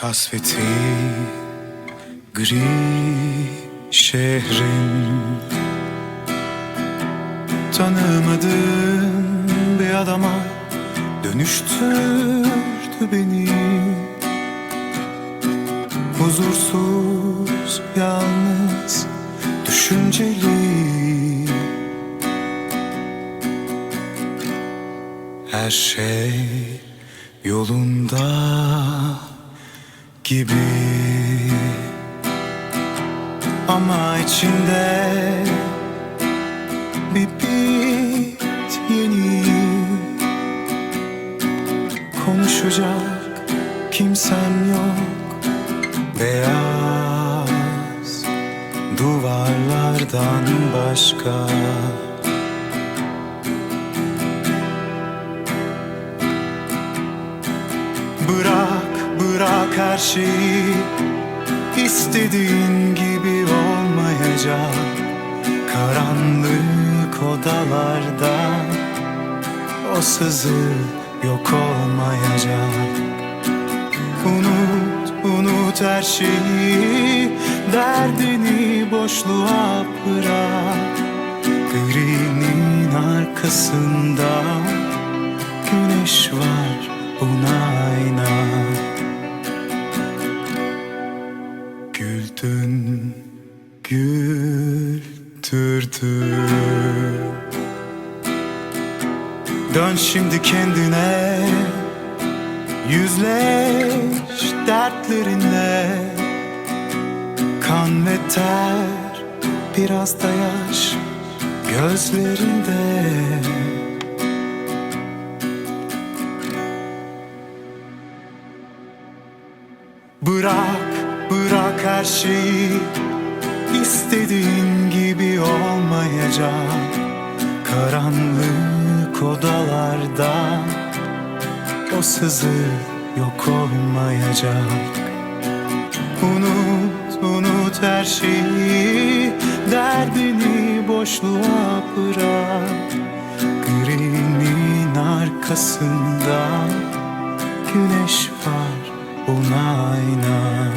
Kasveti gri şehrin. Tanımadığım bir adama dönüştürdü beni. Huzursuz, yalnız, düşünceli. Her şey yolunda gibi. Ama içinde bir bit yeni. Konuşacak kimsem yok. Beyaz duvarlardan başka her şeyi istediğin gibi olmayacak. Karanlık odalarda o sızı yok olmayacak. Unut, unut her şeyi Derdini boşluğa bırak. Grinin arkasında Güneş var buna inan güldürdün Dön şimdi kendine Yüzleş dertlerinle. Kan ve ter Biraz da yaş Gözlerinde. Bırak, bırak her şeyi istediğin gibi olmayacak. Karanlık odalarda o sızı yok olmayacak. Unut, unut her şeyi Derdini boşluğa bırak. Grinin arkasında Güneş var ona inan